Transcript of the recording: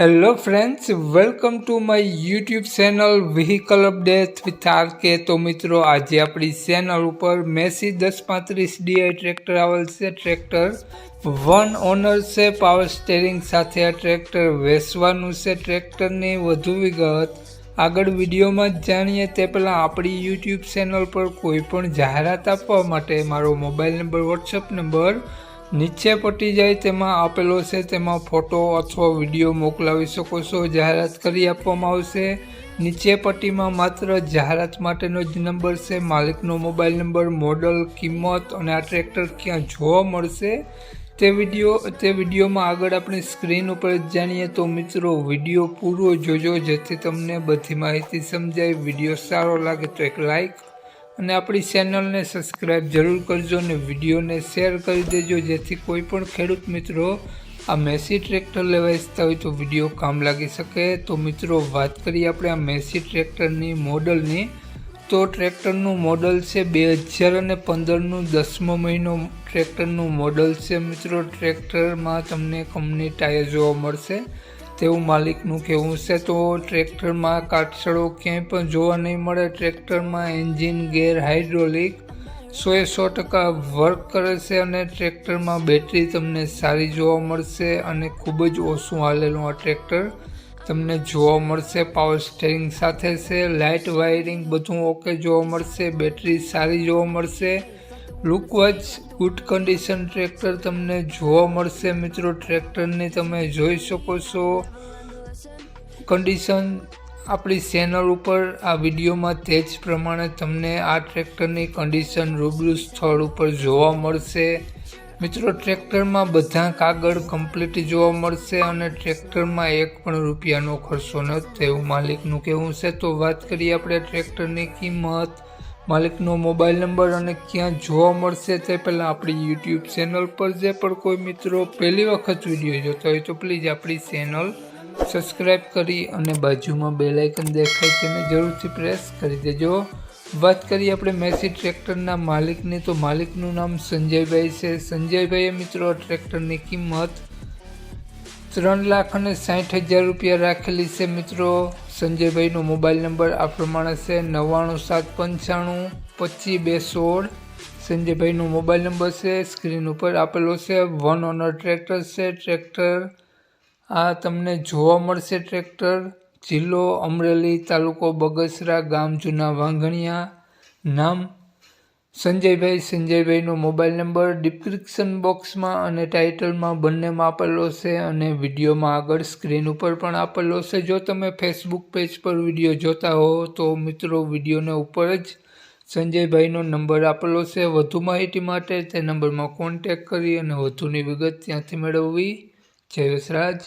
Hello friends welcome to my YouTube channel vehicle update with R K તો મિત્રો, આજે આપણી ચેનલ ઉપર મેસી દસ પાંત્રીસ ડીઆઈ ટ્રેક્ટર આવેલ છે. ટ્રેક્ટર વન ઓનર છે. પાવર સ્ટેરિંગ સાથે આ ટ્રેક્ટર વેચવાનું છે. ટ્રેક્ટરની વધુ વિગત આગળ વિડીયોમાં જ જાણીએ. તે પહેલાં આપણી યુટ્યુબ ચેનલ પર કોઈ પણ જાહેરાત આપવા માટે મારો મોબાઈલ નંબર વોટ્સઅપ નંબર નીચે પટી જાય તેમાં આપેલો છે, તેમાં ફોટો અથવા વીડિયો મોકલાવી શકો છો, જાહેરાત કરી આપવામાં આવશે. નીચે પટ્ટીમાં માત્ર જાહેરાત માટેનો જ નંબર છે, માલિકનો મોબાઈલ નંબર, મોડલ, કિંમત અને આ ટ્રેક્ટર ક્યાં જોવા મળશે. તે વીડિયો, તે વિડીયોમાં આગળ આપણે સ્ક્રીન ઉપર જાણીએ તો મિત્રો, વીડિયો પૂરો જોજો, જેથી તમને બધી માહિતી સમજાય. વીડિયો સારો લાગે તો એક લાઈક અને આપણી ચેનલને સબસ્ક્રાઈબ જરૂર કરજો અને વિડીયોને શેર કરી દેજો, જેથી કોઈ પણ ખેડૂત મિત્રો આ મેસી ટ્રેક્ટર લેવા ઈચ્છતા હોય તો વીડિયો કામ લાગી શકે. તો મિત્રો, વાત કરીએ આપણે આ મેસી ટ્રેક્ટરની મોડલની. તો ટ્રેક્ટરનું મોડલ છે બે હજાર અને પંદરનું દસમો મહિનો ટ્રેક્ટરનું મોડલ છે. મિત્રો, ટ્રેક્ટરમાં તમને કંપની ટાયર જોવા મળશે. તેવું માલિકનું કહેવું છે, તો ટ્રેક્ટરમાં કાટસળો ક્યાંય પણ જોવા નહીં મળે. ટ્રેક્ટરમાં એન્જિન ગેર હાઇડ્રોલિક સોએ સો ટકા વર્ક કરે છે અને ટ્રેક્ટરમાં બેટરી તમને સારી જોવા મળશે અને ખૂબ જ ઓછું હાલેલું આ ટ્રેક્ટર તમને જોવા મળશે. પાવર સ્ટેરિંગ સાથે છે, લાઇટ વાયરિંગ બધું ઓકે જોવા મળશે, બેટરી સારી જોવા મળશે. લુકવાઇઝ ગુડ કન્ડિશન ટ્રેક્ટર તમને જોવા મળશે મિત્રો. ટ્રેક્ટરની તમે જોઈ શકો છો. કન્ડિશન આપણી ચેનલ ઉપર, આ વિડીયોમાં તે જ પ્રમાણે તમને આ ટ્રેક્ટરની કન્ડિશન રૂબરૂ સ્થળ ઉપર જોવા મળશે. મિત્રો, ટ્રેક્ટરમાં બધા કાગળ કમ્પ્લીટ જોવા મળશે અને ટ્રેક્ટરમાં એક પણ રૂપિયાનો ખર્ચો નથી. તેવું માલિકનું કહેવું છે. તો વાત કરીએ આપણે ટ્રેક્ટરની કિંમત. માલિકનો મોબાઈલ નંબર અને ક્યાં જોવા મળશે તે પહેલાં આપણી યુટ્યુબ ચેનલ પર જે પણ કોઈ મિત્રો પહેલી વખત વીડિયો જોતો હોય તો પ્લીઝ આપણી ચેનલ સબસ્ક્રાઈબ કરી અને બાજુમાં બે લાઇકન દેખાય તેને જરૂરથી પ્રેસ કરી દેજો. વાત કરીએ આપણે મેસી ટ્રેક્ટરના માલિકની, તો માલિકનું નામ સંજયભાઈ છે. સંજયભાઈએ મિત્રો ટ્રેક્ટરની કિંમત ત્રણ લાખ અને સાઠ હજાર રૂપિયા રાખેલી છે મિત્રો. સંજયભાઈનો મોબાઈલ નંબર આ પ્રમાણે છે નવ્વાણું સાત પંચાણું પચીસ બે સોળ. સંજયભાઈનો મોબાઈલ નંબર છે, સ્ક્રીન ઉપર આપેલો છે, વન ઓનર ટ્રેક્ટર છે, ટ્રેક્ટર. આ તમને જોવા મળશે ટ્રેક્ટર. જિલ્લો અમરેલી તાલુકો બગસરા, ગામ જૂના વાંઘણિયા નામ સંજયભાઈ સંજયભાઈનો મોબાઈલ નંબર ડિસ્ક્રિપ્શન બોક્સમાં અને ટાઇટલમાં બંનેમાં આપેલો છે અને વિડીયોમાં આગળ સ્ક્રીન ઉપર પણ આપેલો છે. જો તમે ફેસબુક પેજ પર વીડિયો જોતા હો તો મિત્રો વિડીયોને ઉપર જ સંજયભાઈનો નંબર આપેલો છે. વધુ માહિતી માટે તે નંબરમાં કોન્ટેક કરી અને વધુની વિગત ત્યાંથી મેળવવી. જય વસરાજ.